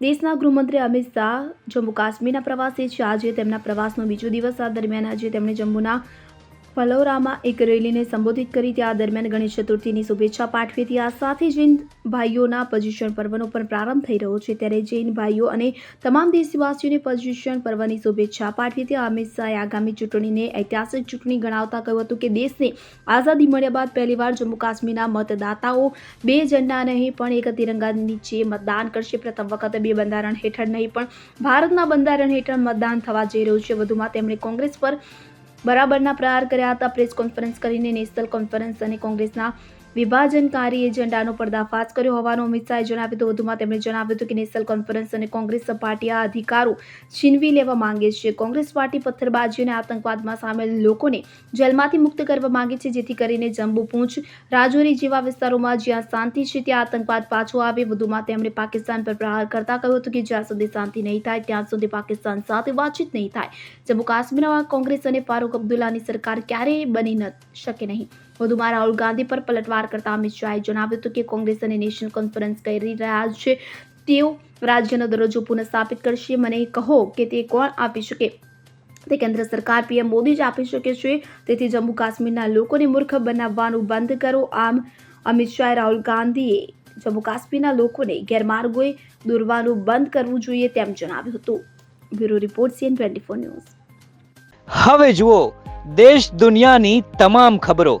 દેશના ગૃહમંત્રી અમિત શાહ જમ્મુ કાશ્મીરના પ્રવાસે છે. આજે તેમના પ્રવાસનો બીજો દિવસ આ દરમિયાન આજે તેમણે જમ્મુના ફલૌરામાં એક રેલીને સંબોધિત કરી ત્યાં દરમિયાન ગણેશ ચતુર્થીની શુભેચ્છા પાઠવી હતી. આ સાથે જૈન ભાઈઓના પર્યુષણ પર્વનો પણ પ્રારંભ થઈ રહ્યો છે. ત્યારે જૈન ભાઈઓ અને તમામ દેશવાસીઓને પર્યુષણ પર્વની શુભેચ્છા પાઠવી હતી. અમિત શાહે આગામી ચૂંટણીને ઐતિહાસિક ચૂંટણી ગણાવતા કહ્યું હતું કે દેશને આઝાદી મળ્યા બાદ પહેલીવાર જમ્મુ કાશ્મીરના મતદાતાઓ બે ઝંડા નહીં, પણ એક તિરંગા નીચે મતદાન કરશે. પ્રથમ વખત બે બંધારણ હેઠળ નહીં, પણ ભારતના બંધારણ હેઠળ મતદાન થવા જઈ રહ્યું છે. વધુમાં તેમણે કોંગ્રેસ પર બરાબરના પ્રહાર કર્યા હતા. પ્રેસ કોન્ફરન્સ કરીને નેશનલ કોન્ફરન્સ અને કોંગ્રેસના વિભાજનકારી એજન્ડાનો પર્દાફાશ કર્યો હોવાનું અમિત શાહે જણાવ્યું હતું. વધુમાં તેમણે જણાવ્યું હતું કે નેશનલ કોન્ફરન્સ અને કોંગ્રેસ પાર્ટી આ અધિકારો છીનવી લેવા માંગે છે. કોંગ્રેસ પાર્ટી પથ્થરબાજી અને આતંકવાદમાં સામેલ લોકોને જેલમાંથી મુક્ત કરવા માંગે છે, જેથી કરીને જમ્મુ પૂંછ રાજૌરી જેવા વિસ્તારોમાં જ્યાં શાંતિ છે, ત્યાં આતંકવાદ પાછો આવે. વધુમાં તેમણે પાકિસ્તાન પર પ્રહાર કરતા કહ્યું હતું કે જ્યાં સુધી શાંતિ નહીં થાય, ત્યાં સુધી પાકિસ્તાન સાથે વાતચીત નહીં થાય. જમ્મુ કાશ્મીરમાં કોંગ્રેસ અને ફારૂક અબ્દુલ્લાની સરકાર ક્યારેય બની ન શકે નહીં. વધુમાં રાહુલ ગાંધી પર પલટવાર કરતા અમિત શાહે જણાવ્યું હતું કે કોંગ્રેસ અને નેશનલ કોન્ફરન્સ કરી રહ્યા છે. તેઓ રાજ્યનો દરજ્જો પુનઃસ્થાપિત કરશે. મને કહો કે તે કોણ આપી શકે? તે કેન્દ્ર સરકાર પીએમ મોદી જ આપી શકે છે. તેથી જમ્મુ કાશ્મીરના લોકોને મૂર્ખ બનાવવાનું બંધ કરો. આમ અમિત શાહે રાહુલ ગાંધીએ જમ્મુ કાશ્મીરના લોકોને ગેરમાર્ગોએ દોરવાનું બંધ કરવું જોઈએ તેમ જણાવ્યું હતું. Bureau report CN twenty four news. હવે જુઓ, દેશ દુનિયાની તમામ ખબરો.